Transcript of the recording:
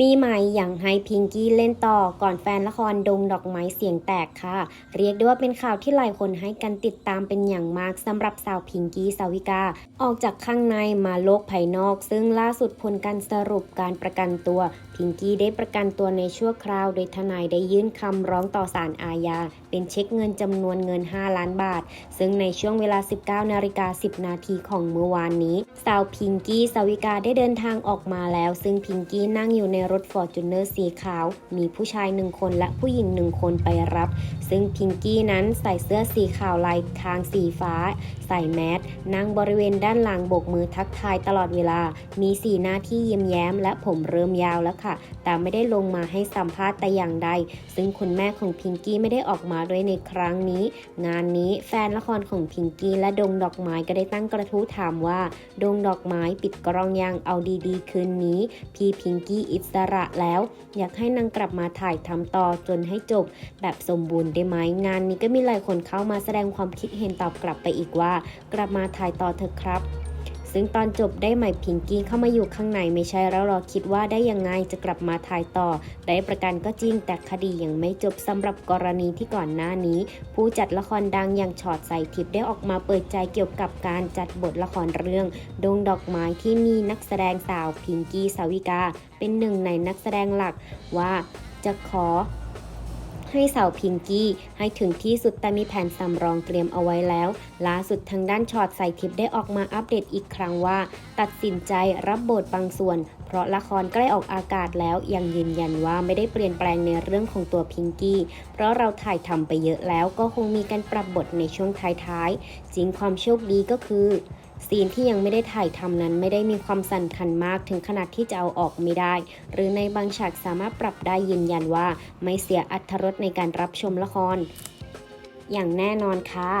มีไหมอย่างให้พิงกี้เล่นต่อก่อนแฟนละครดงดอกไม้เสียงแตกค่ะ เรียกได้ว่าเป็นข่าวที่หลายคนให้กันติดตามเป็นอย่างมากสำหรับสาวพิงกี้สาวิกา ออกจากข้างในมาโลกภายนอก ซึ่งล่าสุดผลการสรุปการประกันตัว พิงกี้ได้ประกันตัวในชั่วคราว โดยทนายได้ยื่นคำร้องต่อศาลอาญา เป็นเช็คเงินจำนวนเงิน 5 ล้านบาท ซึ่งในช่วงเวลา 19นาฬิกา10 นาทีของเมื่อวานนี้ สาวพิงกี้สาวิกาได้เดินทางออกมาแล้ว ซึ่งพิงกี้นั่งอยู่ในรถฟอร์จูเนอร์สีขาว มีผู้ชายหนึ่งคนและผู้หญิงหนึ่งคนไปรับ ซึ่งพิงกี้นั้นใส่เสื้อสีขาวลายทางสีฟ้า ใส่แมสนั่งบริเวณด้านหลังโบกมือทักทายตลอดเวลา มีสีหน้าที่เยิ้มแย้มและผมเริ่มยาวแล้วค่ะ แต่ไม่ได้ลงมาให้สัมภาษณ์แต่อย่างใด ซึ่งคุณแม่ของพิงกี้ไม่ได้ออกมาด้วยในครั้งนี้ งานนี้แฟนละครของพิงกี้และดงดอกไม้ก็ได้ตั้งกระทู้ถามว่า ดงดอกไม้ปิดกล้องยังเอาดีๆ คืนนี้ พี่พิงกี้อิสระแล้ว อยากให้นางกลับมาถ่ายทำต่อจนให้จบ แบบสมบูรณ์ได้ไหมงานนี้ก็มีหลายคนเข้ามาแสดงความคิดเห็นตอบกลับไปอีกว่า กลับมาถ่ายต่อเถอะครับ ซึ่งตอนจบได้ใหม่พิงกี้เข้ามาอยู่ข้างในไม่ใช่แล้วหรอคิดว่าได้ยังไงจะกลับมาถ่ายต่อ ได้ประกันก็จริงแต่คดียังไม่จบสำหรับกรณีที่ก่อนหน้านี้ ผู้จัดละครดังอย่างชอดใส่ทิพย์ได้ออกมาเปิดใจเกี่ยวกับการจัดบทละครเรื่องดงดอกไม้ที่มีนักแสดงสาวพิงกี้สาวิกา เป็นหนึ่งในนักแสดงหลักว่าจะขอ ให้สาวพิงกี้ให้ถึงที่สุดแต่มีแผนสำรองเตรียมเอาไว้แล้ว ล่าสุดทางด้านช็อตใส่ทิปได้ออกมาอัปเดตอีกครั้งว่า ตัดสินใจรับบทบางส่วน เพราะละครใกล้ออกอากาศแล้วยังยืนยันว่าไม่ได้เปลี่ยนแปลงในเรื่องของตัวพิงกี้ เพราะเราถ่ายทำไปเยอะแล้วก็คงมีการปรับบทในช่วงท้ายๆจริงความโชคดีก็คือ ซีนที่ยังไม่ได้ถ่ายทำนั้นไม่ได้มีความสั่นคันมากถึงขนาดที่จะเอาออกไม่ได้ หรือในบางฉากสามารถปรับได้ยืนยันว่าไม่เสียอัตรสในการรับชมละคร อย่างแน่นอนค่ะ